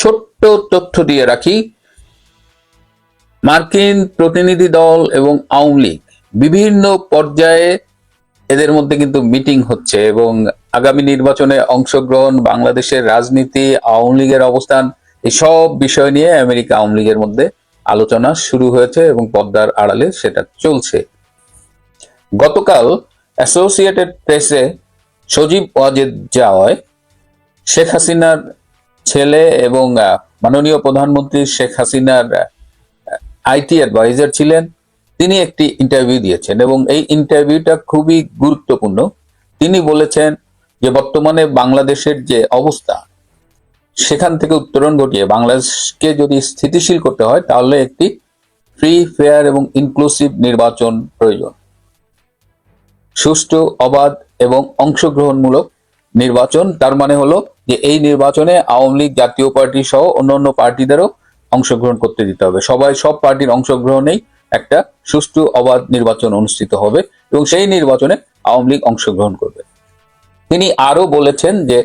ছোট্ট তথ্য দিয়ে রাখি। মার্কিন প্রতিনিধি দল এবং আওয়ামী লীগ বিভিন্ন পর্যায়ে এদের মধ্যে কিন্তু মিটিং হচ্ছে এবং আগামী নির্বাচনে অংশগ্রহণ, বাংলাদেশের রাজনীতি, আওয়ামী লীগের অবস্থান, এসব বিষয় নিয়ে আমেরিকা আওয়ামী লীগের মধ্যে আলোচনা শুরু হয়েছে এবং পদ্মার আড়ালে সেটা চলছে। গতকাল অ্যাসোসিয়েটেড প্রেসে সজীব ওয়াজেদ যাওয়ায় শেখ হাসিনার ছেলে এবং মাননীয় প্রধানমন্ত্রী শেখ হাসিনার আইটি অ্যাডভাইজার ছিলেন। তিনি একটি ইন্টারভিউ দিয়েছেন এবং এই ইন্টারভিউটা খুবই গুরুত্বপূর্ণ। তিনি বলেছেন যে, বর্তমানে বাংলাদেশের যে অবস্থা, সেখান থেকে উত্তরণ ঘটিয়ে বাংলাদেশকে যদি স্থিতিশীল করতে হয়, তাহলে একটি ফ্রি ফেয়ার এবং ইনক্লুসিভ নির্বাচন প্রয়োজন। সুষ্ঠু, অবাধ এবং অংশগ্রহণমূলক নির্বাচন, তার মানে হলো যে এই নির্বাচনে আওয়ামী লীগ জাতীয় পার্টি সহ অন্যান্য পার্টিদেরও অংশগ্রহণ করতে দিতে হবে। সবাই, সব পার্টির অংশগ্রহণেই একটা সুষ্ঠু, অবাধ নির্বাচন অনুষ্ঠিত হবে এবং সেই নির্বাচনে আওয়ামী লীগ অংশগ্রহণ করবে। তিনি আরও বলেছেন যে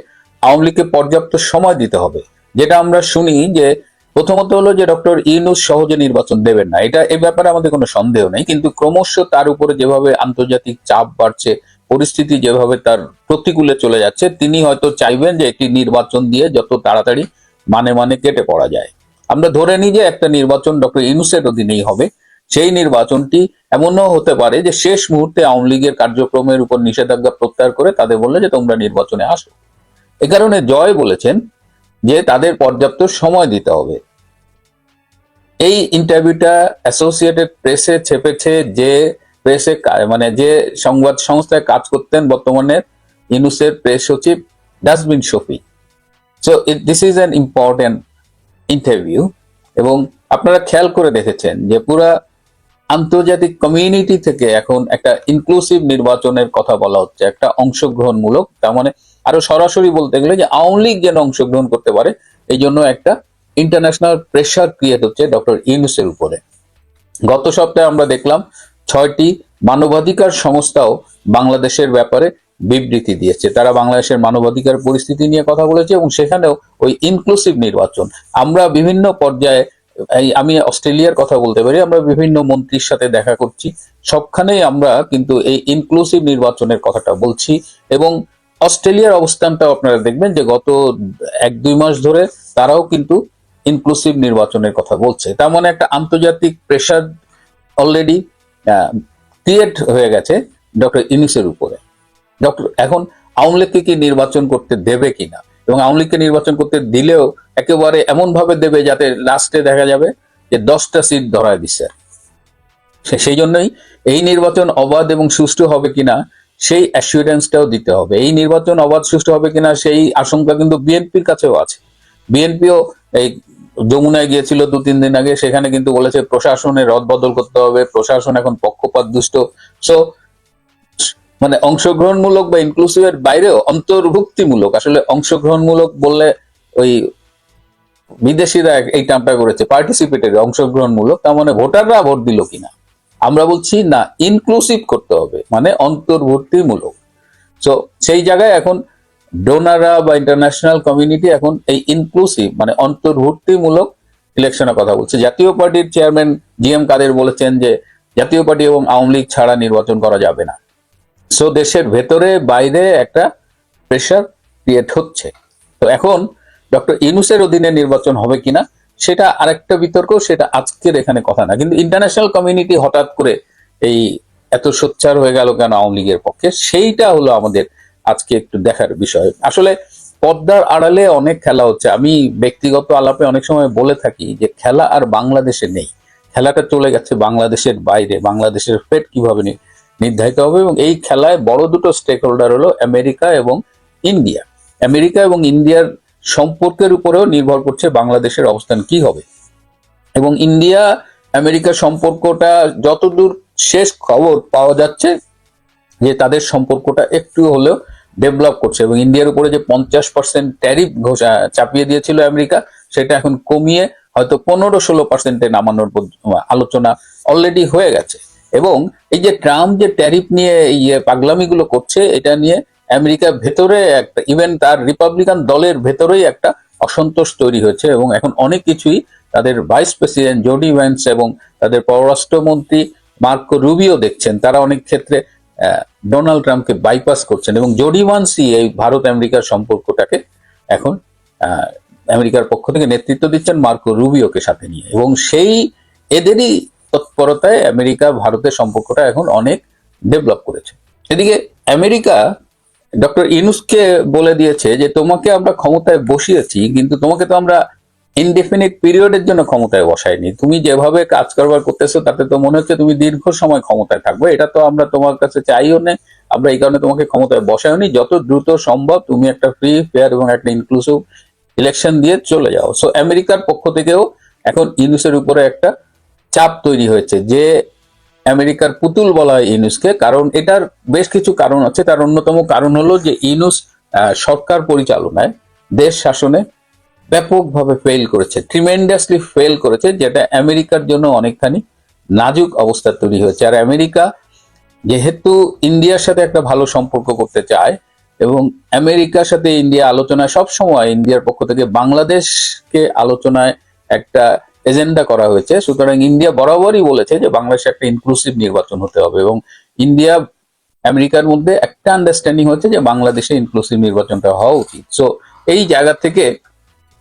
আওয়ামী লীগকে পর্যাপ্ত সময় দিতে হবে। যেটা আমরা শুনি যে প্রথমত হলো যে ডক্টর ইউনুস সহজে নির্বাচন দেবেন না। এটা এ ব্যাপারে আমাদের কোনো সন্দেহ নেই। কিন্তু ক্রমশ তার উপরে যেভাবে আন্তর্জাতিক চাপ বাড়ছে পরিস্থিতি যেভাবে তার প্রতিকূলে চলে যাচ্ছে, তিনি হয়তো চাইবেন যে একটি নির্বাচন দিয়ে যত তাড়াতাড়ি মানে মানে কেটে পড়া যায়। আমরা ধরে নিই যে একটা নির্বাচন ডক্টর ইউনুসের অধীনেই হবে। সেই নির্বাচনটি এমনও হতে পারে যে শেষ মুহূর্তে আওয়ামী লীগের কার্যক্রমের উপর নিষেধাজ্ঞা প্রত্যাহার করে তাদের বললে যে তোমরা নির্বাচনে আসো। এ কারণে জয় বলেছেন যে তাদের পর্যাপ্ত সময় দিতে হবে। এই ইন্টারভিউটা অ্যাসোসিয়েটেড প্রেসে ছেপেছে যে প্রেসে মানে যে সংবাদ সংস্থায় কাজ করতেন বর্তমানে ইউনুসের প্রেস সচিব dustbin Shafi. So this is an important interview এবং আপনারা খেয়াল করে দেখেছেন যে পুরা আন্তর্জাতিক কমিউনিটি থেকে এখন একটা ইনক্লুসিভ নির্বাচনের কথা বলা হচ্ছে, একটা অংশগ্রহণমূলক। তার মানে আরও সরাসরি বলতে গেলে যে আওয়ামী লীগ যেন অংশগ্রহণ করতে পারে, এই জন্য একটা ইন্টারন্যাশনাল প্রেশার ক্রিয়েট হচ্ছে ডক্টর ইউনুসের উপরে। গত সপ্তাহে আমরা দেখলাম ছয়টি মানবাধিকার সংস্থাও বাংলাদেশের ব্যাপারে বিবৃতি দিয়েছে। তারা বাংলাদেশের মানবাধিকার পরিস্থিতি নিয়ে কথা বলেছে এবং সেখানেও ওই ইনক্লুসিভ নির্বাচন। আমরা বিভিন্ন পর্যায়ে, এই আমি অস্ট্রেলিয়ার কথা বলতে পারি, আমরা বিভিন্ন মন্ত্রীর সাথে দেখা করছি। সবখানেই আমরা কিন্তু এই ইনক্লুসিভ নির্বাচনের কথাটা বলছি এবং অস্ট্রেলিয়ার অবস্থানটাও আপনারা দেখবেন যে গত এক দুই মাস ধরে তারাও কিন্তু ইনক্লুসিভ নির্বাচনের কথা বলছে। তার মানে একটা আন্তর্জাতিক প্রেশার অলরেডি ক্রিয়েট হয়ে গেছে ডক্টর ইনিসের উপরে। ডক্টর, এখন আওয়ামী লীগকে কি নির্বাচন করতে দেবে কিনা? এবং আওয়ামী লীগকে নির্বাচন করতে দিলেও একেবারে এমন ভাবে দেবে যাতে লাস্টে দেখা যাবে যে দশটা সিট ধরায় দিচ্ছে। সেই জন্যই এই নির্বাচন অবাধ এবং সুষ্ঠু হবে কিনা, সেই অ্যাসুরেন্সটাও দিতে হবে। এই নির্বাচন অবাধ, সুষ্ঠু হবে কিনা, সেই আশঙ্কা কিন্তু বিএনপির কাছেও আছে। বিএনপিও এই যমুনায় গিয়েছিল দু, তিন দিন আগে, সেখানে কিন্তু বলেছে প্রশাসনের রদবদল করতে হবে, প্রশাসন এখন পক্ষপাত দুষ্ট সো মানে অংশগ্রহণমূলক বা ইনক্লুসিভের বাইরেও অন্তর্ভুক্তিমূলক, আসলে অংশগ্রহণমূলক বললে ওই বিদেশিরা এই টার্মটা করেছে পার্টিসিপেটরি অংশগ্রহণমূলক, তার মানে ভোটাররা ভোট দিল কিনা। আমরা বলছি, না ইনক্লুসিভ করতে হবে মানে অন্তর্ভুক্তিমূলক। সো সেই জায়গায় এখন ডোনাররা বা ইন্টারন্যাশনাল কমিউনিটি এখন এই ইনক্লুসিভ মানে অন্তর্ভুক্তিমূলক ইলেকশনের কথা বলছে। জাতীয় পার্টির চেয়ারম্যান জি এম কাদের বলেছেন যে, জাতীয় পার্টি এবং আওয়ামী লীগ ছাড়া নির্বাচন করা যাবে না। সো দেশের ভেতরে বাইরে একটা প্রেশার ক্রিয়েট হচ্ছে। তো এখন ডক্টর ইনুসের অধীনে নির্বাচন হবে কিনা, সেটা আরেকটা বিতর্ক, সেটা আজকের এখানে কথা না। কিন্তু ইন্টারন্যাশনাল কমিউনিটি হঠাৎ করে এই এত সোচ্চার হয়ে গেল কেন আওয়ামী লীগের পক্ষে? সেইটা হলো আমাদের আজকে একটু দেখার বিষয়। আসলে পদ্মার আড়ালে অনেক খেলা হচ্ছে। আমি ব্যক্তিগত আলাপে অনেক সময় বলে থাকি যে খেলা আর বাংলাদেশে নেই। খেলাটা চলে গেছে বাংলাদেশের বাইরে। বাংলাদেশের ফেট কীভাবে নির্ধারিত হবে এবং এই খেলায় বড় দুটো স্টেক হোল্ডার হলো আমেরিকা এবং ইন্ডিয়া। আমেরিকা এবং ইন্ডিয়ার সম্পর্কের উপরেও নির্ভর করছে বাংলাদেশের অবস্থান কি হবে। এবং ইন্ডিয়া, আমেরিকা সম্পর্কটা যতদূর শেষ খবর পাওয়া যাচ্ছে যে তাদের সম্পর্কটা একটু হলেও ডেভেলপ করছে এবং ইন্ডিয়ার উপরে যে পঞ্চাশ পার্সেন্ট ট্যারিফ চাপিয়ে দিয়েছিল আমেরিকা, সেটা এখন কমিয়ে হয়তো পনেরো ষোলো পার্সেন্টে নামানোর আলোচনা অলরেডি হয়ে গেছে। এবং এই যে ট্রাম্প যে ট্যারিফ নিয়ে ইয়ে পাগলামিগুলো করছে, এটা নিয়ে আমেরিকার ভেতরে একটা ইভেন তার রিপাবলিকান দলের ভেতরেই একটা অসন্তোষ তৈরি হয়েছে এবং এখন অনেক কিছুই তাদের ভাইস প্রেসিডেন্ট জোডি ভ্যান্স এবং তাদের পররাষ্ট্রমন্ত্রী মার্কো রুবিও দেখছেন। তারা অনেক ক্ষেত্রে ডোনাল্ড ট্রাম্পকে বাইপাস করছেন এবং জোডি ভান্সই এই ভারত আমেরিকার সম্পর্কটাকে এখন আমেরিকার পক্ষ থেকে নেতৃত্ব দিচ্ছেন মার্কো রুবিওকে সাথে নিয়ে। এবং সেই এদেরই তৎপরতায় আমেরিকা ভারতের সম্পর্কটা এখন অনেক ডেভেলপ করেছে। এদিকে আমেরিকা ডক্টর ইনুসকে বলে দিয়েছে যে, তোমাকে আমরা ক্ষমতায় বসিয়েছি, কিন্তু তোমাকে তো আমরা ইনডেফিনিট পিরিয়ডের জন্য ক্ষমতায় বসায়নি। তুমি যেভাবে কাজ কারবার করতেছো, তাতে তো মনে হচ্ছে তুমি দীর্ঘ সময় ক্ষমতায় থাকবে। এটা তো আমরা তোমার কাছে চাইও না। আমরা এই কারণে তোমাকে ক্ষমতায় বসায়নি। যত দ্রুত সম্ভব তুমি একটা ফ্রি ফেয়ার এবং একটা ইনক্লুসিভ ইলেকশন দিয়ে চলে যাও। সো আমেরিকার পক্ষ থেকেও এখন ইউনুসের উপরে একটা চাপ তৈরি হয়েছে যে আমেরিকার পুতুল বলা হয় ইউনুসকে। কারণ এটার বেশ কিছু কারণ আছে। তার অন্যতম কারণ হলো যে ইউনুস সরকার পরিচালনায় দেশ শাসনে ব্যাপকভাবে ফেল করেছে ট্রিমেন্ডাসলি ফেল করেছে, যেটা আমেরিকার জন্য অনেকখানি নাজুক অবস্থা তৈরি হয়েছে। আর আমেরিকা যেহেতু ইন্ডিয়ার সাথে একটা ভালো সম্পর্ক করতে চায় এবং আমেরিকার সাথে ইন্ডিয়া আলোচনায় সব সময় ইন্ডিয়ার পক্ষ থেকে বাংলাদেশকে আলোচনায় একটা এজেন্ডা করা হয়েছে, সুতরাং ইন্ডিয়া বরাবরই বলেছে যে বাংলাদেশে একটা ইনক্লুসিভ নির্বাচন হতে হবে এবং ইন্ডিয়া আমেরিকার মধ্যে একটা আন্ডারস্ট্যান্ডিং হচ্ছে যে বাংলাদেশে ইনক্লুসিভ নির্বাচনটা হওয়া উচিত। সো এই জায়গা থেকে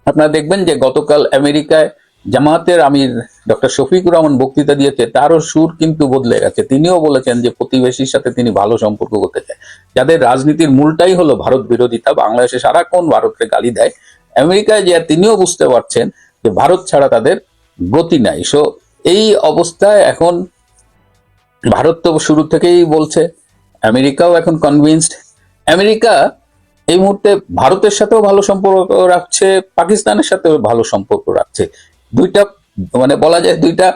আপনারা দেখবেন যে গতকাল আমেরিকায় জামাতের আমির ডক্টর শফিকুর রহমান বক্তৃতা দিয়েছে, তারও সুর কিন্তু বদলে গেছে। তিনিও বলেছেন যে প্রতিবেশীর সাথে তিনি ভালো সম্পর্ক করতে চায়। যাদের রাজনীতির মূলটাই হলো ভারত বিরোধিতা, বাংলাদেশে সারাক্ষণ ভারতকে গালি দেয়। আমেরিকায় যে তিনিও বুঝতে পারছেন যে ভারত ছাড়া তাদের গতি নাই। সো এই অবস্থায় এখন ভারত তো শুরু থেকেই বলছে, আমেরিকাও এখন কনভিন্সড আমেরিকা এই মুহূর্তে ভারতের সাথেও ভালো সম্পর্ক রাখছে, পাকিস্তানের সাথেও ভালো সম্পর্ক রাখছে। দুইটা মানে বলা যায় দুইটা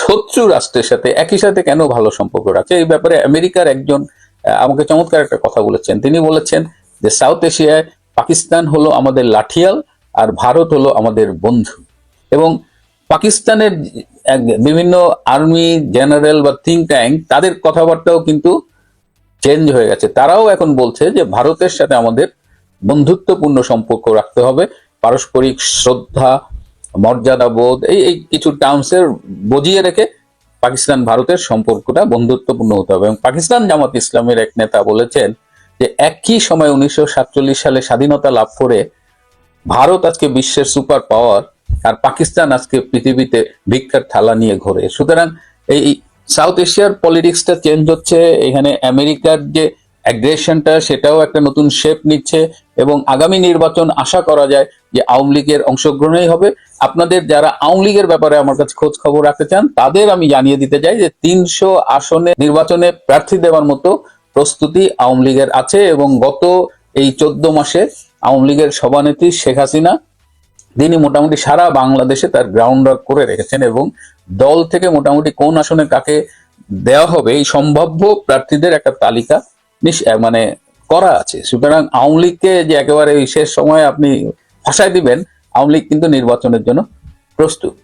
শত্রু রাষ্ট্রের সাথে, একই সাথে কেন ভালো সম্পর্ক রাখছে? এই ব্যাপারে আমেরিকার একজন আমাকে চমৎকার একটা কথা বলেছেন। তিনি বলেছেন যে সাউথ এশিয়ায় পাকিস্তান হলো আমাদের লাঠিয়াল আর ভারত হলো আমাদের বন্ধু। এবং পাকিস্তানের বিভিন্ন আর্মি, জেনারেল বা থিঙ্ক ট্যাঙ্ক, তাদের কথাবার্তাও কিন্তু চেঞ্জ হয়ে গেছে। তারাও এখন বলছে যে ভারতের সাথে আমাদের বন্ধুত্বপূর্ণ সম্পর্ক রাখতে হবে। পারস্পরিক শ্রদ্ধা মর্যাদা বোধ এই এই কিছু টার্মসের বজিয়ে রেখে পাকিস্তান ভারতের সম্পর্কটা বন্ধুত্বপূর্ণ হতে হবে। এবং পাকিস্তান জামাত ইসলামের এক নেতা বলেছেন যে একই সময় উনিশশো সাতচল্লিশ সালে স্বাধীনতা লাভ করে ভারত আজকে বিশ্বের সুপার পাওয়ার আর পাকিস্তান আজকে পৃথিবীতে ভিক্ষার থালা নিয়ে ঘোরে। সুতরাং এই সাউথ এশিয়ার পলিটিক্সটা চেঞ্জ হচ্ছে, এখানে আমেরিকার যে অ্যাগ্রেশনটা সেটাও একটা নতুন শেপ নিচ্ছে এবং আগামী নির্বাচন আশা করা যায় যে আওয়ামী লীগের অংশগ্রহণই হবে। আপনাদের যারা আওয়ামী লীগের ব্যাপারে আমার কাছে খোঁজ খবর রাখতে চান, তাদের আমি জানিয়ে দিতে চাই যে তিনশো আসনে নির্বাচনে প্রার্থী দেওয়ার মতো প্রস্তুতি আওয়ামী লীগের আছে এবং গত এই চোদ্দ মাসে আওয়ামী লীগের সভানেত্রী শেখ হাসিনা তিনি মোটামুটি সারা বাংলাদেশে তার গ্রাউন্ড ওয়ার্ক করে রেখেছেন এবং দল থেকে মোটামুটি কোন আসনে কাকে দেওয়া হবে এই সম্ভাব্য প্রার্থীদের একটা তালিকা মানে করা আছে। সুতরাং আওয়ামী লীগকে যে একেবারে শেষ সময়ে আপনি ফাঁসায় দিবেন, আওয়ামী লীগ কিন্তু নির্বাচনের জন্য প্রস্তুত।